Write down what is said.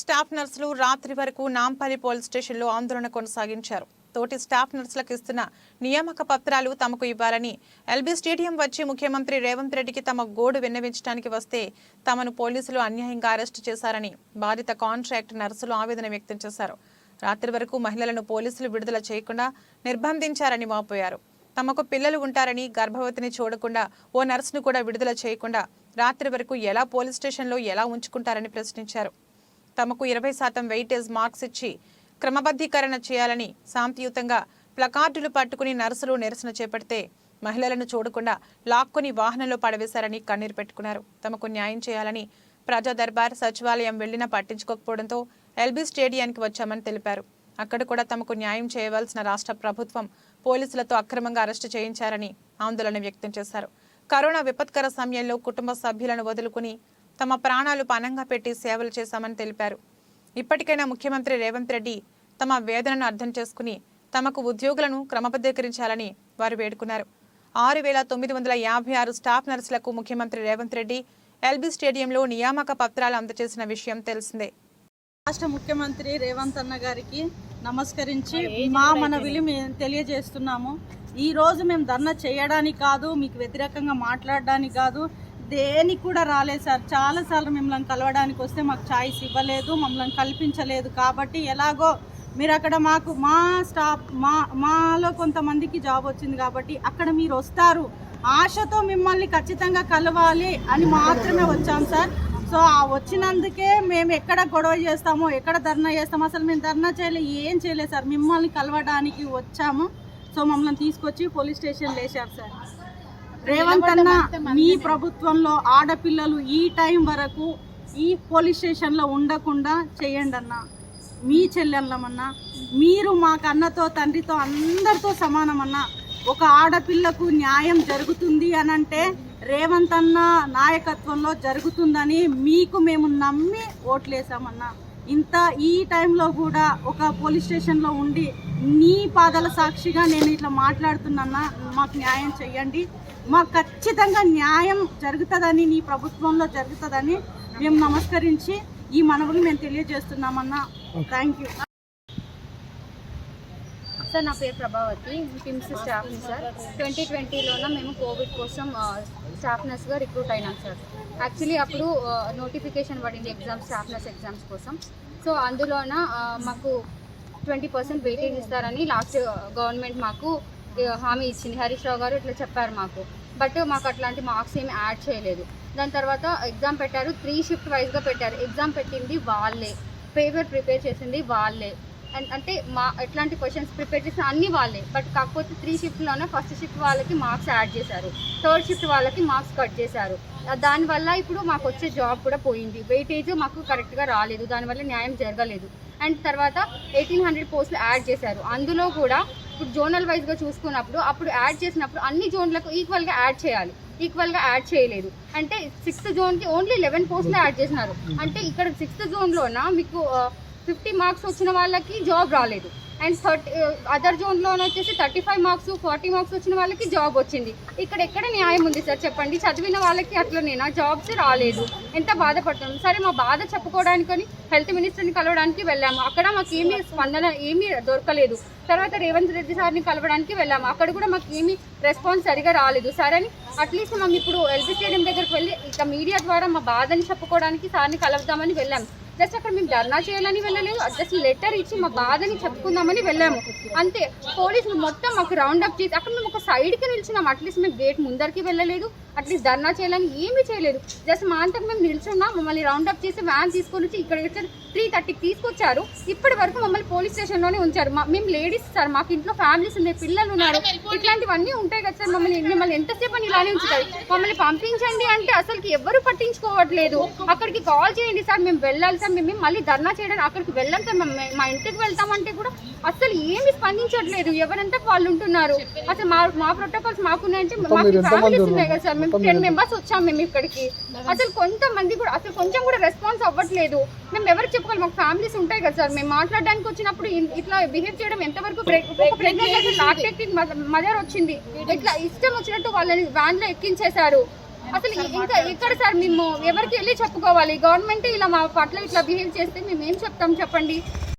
Staff నర్సులు రాత్రి వరకు నాంపల్లి పోలీస్ స్టేషన్లో ఆందోళన కొనసాగించారు. తోటి స్టాఫ్ నర్సులకు ఇస్తున్న నియామక పత్రాలు తమకు ఇవ్వాలని ఎల్బీ స్టేడియం వచ్చి ముఖ్యమంత్రి రేవంత్ రెడ్డికి తమ గోడు విన్నవించడానికి వస్తే తమను పోలీసులు అన్యాయంగా అరెస్టు చేశారని బాధిత కాంట్రాక్ట్ నర్సులు ఆవేదన వ్యక్తం చేశారు. రాత్రి వరకు మహిళలను పోలీసులు విడుదల చేయకుండా నిర్బంధించారని వాపోయారు తమకు పిల్లలు ఉంటారని గర్భవతిని చూడకుండా ఓ నర్సును కూడా విడుదల చేయకుండా రాత్రి వరకు ఎలా పోలీస్ స్టేషన్లో ఎలా ఉంచుకుంటారని ప్రశ్నించారు. తమకు ఇరవై శాతం వెయిటేజ్ మార్క్స్ ఇచ్చి క్రమబద్ధీకరణ చేయాలని శాంతియుతంగా ప్లకార్డులు పట్టుకుని నర్సులు నిరసన చేపడితే మహిళలను చూడకుండా లాక్కుని వాహనంలో పడవేశారని కన్నీరు పెట్టుకున్నారు. తమకు న్యాయం చేయాలని ప్రజా దర్బార్ సచివాలయం వెళ్ళినా పట్టించుకోకపోవడంతో ఎల్బీ స్టేడియానికి వచ్చామని తెలిపారు. అక్కడ కూడా తమకు న్యాయం చేయవలసిన రాష్ట్ర ప్రభుత్వం పోలీసులతో అక్రమంగా అరెస్టు చేయించారని ఆందోళన వ్యక్తం చేశారు. కరోనా విపత్కర సమయంలో కుటుంబ సభ్యులను వదులుకుని తమ ప్రాణాలు పనంగా పెట్టి సేవలు చేశామని తెలిపారు. ఇప్పటికైనా ముఖ్యమంత్రి రేవంత్ రెడ్డి తమ వేదనను అర్థం చేసుకుని తమకు ఉద్యోగులను క్రమబద్ధీకరించాలని వారు వేడుకున్నారు. ఆరు వేల తొమ్మిది వందల యాభై ఆరు స్టాఫ్ నర్సులకు ముఖ్యమంత్రి రేవంత్ రెడ్డి ఎల్బీ స్టేడియంలో నియామక పత్రాలు అందజేసిన విషయం తెలిసిందే. రాష్ట్ర ముఖ్యమంత్రి రేవంత్ అన్న గారికి నమస్కరించి మా మనవిని మేము తెలియజేస్తున్నాము. ఈ రోజు మేము ధర్నా చేయడానికి కాదు మీకు వ్యతిరేకంగా మాట్లాడడానికి కాదు దేనికి కూడా రాలేదు సార్. చాలాసార్లు మిమ్మల్ని కలవడానికి వస్తే మాకు ఛాయిస్ ఇవ్వలేదు మమ్మల్ని కల్పించలేదు కాబట్టి ఎలాగో మీరు అక్కడ మాకు మా స్టాఫ్ మా మాలో కొంతమందికి జాబ్ వచ్చింది కాబట్టి అక్కడ మీరు వస్తారు. ఆశతో మిమ్మల్ని ఖచ్చితంగా కలవాలి అని మాత్రమే వచ్చాం సార్. సో ఆ వచ్చినందుకే మేము ఎక్కడ గొడవ చేస్తామో ఎక్కడ ధర్నా చేస్తామో అసలు మేము ధర్నా చేయలేదు ఏం చేయలేదు సార్. మిమ్మల్ని కలవడానికి వచ్చాము. సో మమ్మల్ని తీసుకొచ్చి పోలీస్ స్టేషన్ వేశారు సార్. రేవంత్ అన్న మీ ప్రభుత్వంలో ఆడపిల్లలు ఈ టైం వరకు ఈ పోలీస్ స్టేషన్లో ఉండకుండా చేయండి అన్న. మీ చెల్లెళ్ళమన్నా మీరు మాకు అన్నతో తండ్రితో అందరితో సమానమన్నా ఒక ఆడపిల్లకు న్యాయం జరుగుతుంది అని అంటే రేవంత్ అన్న నాయకత్వంలో జరుగుతుందని మీకు మేము నమ్మి ఓట్లేసామన్నా. ఇంత ఈ టైంలో కూడా ఒక పోలీస్ స్టేషన్లో ఉండి నీ పాదాల సాక్షిగా నేను ఇట్లా మాట్లాడుతున్నా మాకు న్యాయం చెయ్యండి. మాకు ఖచ్చితంగా న్యాయం జరుగుతుందని నీ ప్రభుత్వంలో జరుగుతుందని మేము నమస్కరించి ఈ మనవులు మేము తెలియజేస్తున్నామన్నా. థ్యాంక్ యూ సార్ నా పేరు ప్రభావతి. కిమ్స్ స్టాఫ్ని సార్. ట్వంటీ ట్వంటీలోన మేము కోవిడ్ కోసం స్టాఫ్ నర్స్గా రిక్రూట్ అయినాం సార్. యాక్చువల్లీ అప్పుడు నోటిఫికేషన్ పడింది ఎగ్జామ్స్ స్టాఫ్ నర్స్ ఎగ్జామ్స్ కోసం. సో అందులోన మాకు ట్వంటీ పర్సెంట్ వెయిటేజ్ ఇస్తారని లాస్ట్ గవర్నమెంట్ మాకు హామీ ఇచ్చింది. హరీష్ రావు గారు ఇట్లా చెప్పారు మాకు. బట్ మాకు అట్లాంటి మార్క్స్ ఏమి యాడ్ చేయలేదు. దాని తర్వాత ఎగ్జామ్ పెట్టారు. త్రీ షిఫ్ట్ వైజ్గా పెట్టారు. ఎగ్జామ్ పెట్టింది వాళ్ళే. పేపర్ ప్రిపేర్ చేసింది వాళ్ళే. అంటే మా ఎట్లాంటి క్వశ్చన్స్ ప్రిపేర్ చేసిన అన్ని వాళ్ళే. బట్ కాకపోతే త్రీ షిఫ్ట్లోనే ఫస్ట్ షిఫ్ట్ వాళ్ళకి మార్క్స్ యాడ్ చేశారు. థర్డ్ షిఫ్ట్ వాళ్ళకి మార్క్స్ కట్ చేశారు. దానివల్ల ఇప్పుడు మాకు వచ్చే జాబ్ కూడా పోయింది. వెయిటేజ్ మాకు కరెక్ట్గా రాలేదు. దానివల్ల న్యాయం జరగలేదు. అండ్ తర్వాత ఎయిటీన్ హండ్రెడ్ పోస్టులు యాడ్ చేశారు. అందులో కూడా ఇప్పుడు జోనల్ వైజ్గా చూసుకున్నప్పుడు అప్పుడు యాడ్ చేసినప్పుడు అన్ని జోన్లకు ఈక్వల్గా యాడ్ చేయాలి. ఈక్వల్గా యాడ్ చేయలేదు. అంటే సిక్స్త్ జోన్కి ఓన్లీ లెవెన్ పోస్టులు యాడ్ చేసినారు. అంటే ఇక్కడ సిక్స్త్ జోన్లోన మీకు ఫిఫ్టీ మార్క్స్ వచ్చిన వాళ్ళకి జాబ్ రాలేదు. అండ్ థర్టీ అదర్ జోన్లో వచ్చేసి thirty five marks forty marks వచ్చిన వాళ్ళకి జాబ్ వచ్చింది. ఇక్కడ ఎక్కడ న్యాయం ఉంది సార్? చెప్పండి. చదివిన వాళ్ళకి అట్లనేనా? జాబ్స్ రాలేదు. ఎంత బాధపడుతున్నాం సరే మా బాధ చెప్పుకోవడానికని హెల్త్ మినిస్టర్ని కలవడానికి వెళ్ళాము. అక్కడ మాకు ఏమీ స్పందన ఏమీ దొరకలేదు. తర్వాత రేవంత్ రెడ్డి సార్ని కలవడానికి వెళ్ళాము. అక్కడ కూడా మాకు ఏమీ రెస్పాన్స్ సరిగా రాలేదు. సరే అని అట్లీస్ట్ మేము ఇప్పుడు ఎల్బీ స్టేడియం దగ్గరికి వెళ్ళి ఇక మీడియా ద్వారా మా బాధని చెప్పుకోవడానికి సార్ని కలుద్దామని వెళ్ళాము జస్ట్ అక్కడ మేము ధర్నా చేయాలని వెళ్ళలేదు. జస్ట్ లెటర్ ఇచ్చి మా బాధని చెప్పుకుందామని వెళ్ళాము. అంతే. పోలీసులు మొత్తం మాకు రౌండ్ అప్ చేసి అక్కడ మేము ఒక సైడ్కి నిల్చున్నాం అట్లీస్ట్ మేము గేట్ ముందరికి వెళ్ళలేదు. అట్లీస్ట్ ధర్నా చేయాలని ఏమీ చేయలేదు. జస్ట్ మా అంతకు మేము నిల్చున్నాం మమ్మల్ని రౌండ్ అప్ చేసి వ్యాన్ తీసుకొని వచ్చి ఇక్కడ వచ్చారు త్రీ థర్టీకి తీసుకొచ్చారు. ఇప్పటి వరకు మమ్మల్ని పోలీస్ స్టేషన్లోనే ఉంచారు. మా మేము లేడీస్ సార్ మాకు ఇంట్లో ఫ్యామిలీస్ ఉన్నాయి పిల్లలు ఉన్నారు. ఇట్లాంటివన్నీ ఉంటాయి కదా సార్ మమ్మల్ని మిమ్మల్ని ఎంతసేపు అని ఇలానే ఉంచుతారు. మమ్మల్ని పంపించండి అంటే అసలుకి ఎవరు పట్టించుకోవట్లేదు. అక్కడికి కాల్ చేయండి సార్ మేము వెళ్ళాలి సార్ మేము మళ్ళీ ధర్నా చేయడానికి అక్కడికి వెళ్ళాం సార్ మా ఇంటికి వెళ్తామంటే కూడా అసలు స్పందించట్లేదు ఎవరంతా వాళ్ళు ఉంటున్నారు. అసలు మా మా ప్రోటోకాల్స్ మాకున్నాయంటే మాకు ఫ్యామిలీస్ ఉన్నాయి కదా సార్. మేము టెన్ మెంబర్స్ వచ్చాం మేము ఇక్కడికి. అసలు కొంతమంది కూడా అసలు కొంచెం కూడా రెస్పాన్స్ అవ్వట్లేదు. మేము ఎవరికి చెప్పుకోవాలి మాకు ఫ్యామిలీస్ ఉంటాయి కదా సార్. మేము మాట్లాడడానికి వచ్చినప్పుడు ఇట్లా బిహేవ్ చేయడం ఎంతవరకు ప్రెగ్నెంట్ లాక్టెక్టింగ్ మదర్ వచ్చింది. ఇట్లా ఇష్టం వచ్చినట్టు వాళ్ళని వ్యాన్లో ఎక్కించేశారు. అసలు ఇంకా ఇక్కడ సార్ మేము ఎవరికి వెళ్ళి చెప్పుకోవాలి? గవర్నమెంట్ ఇలా మా పట్ల ఇట్లా బిహేవ్ చేస్తే మేము ఏం చెప్తాం చెప్పండి?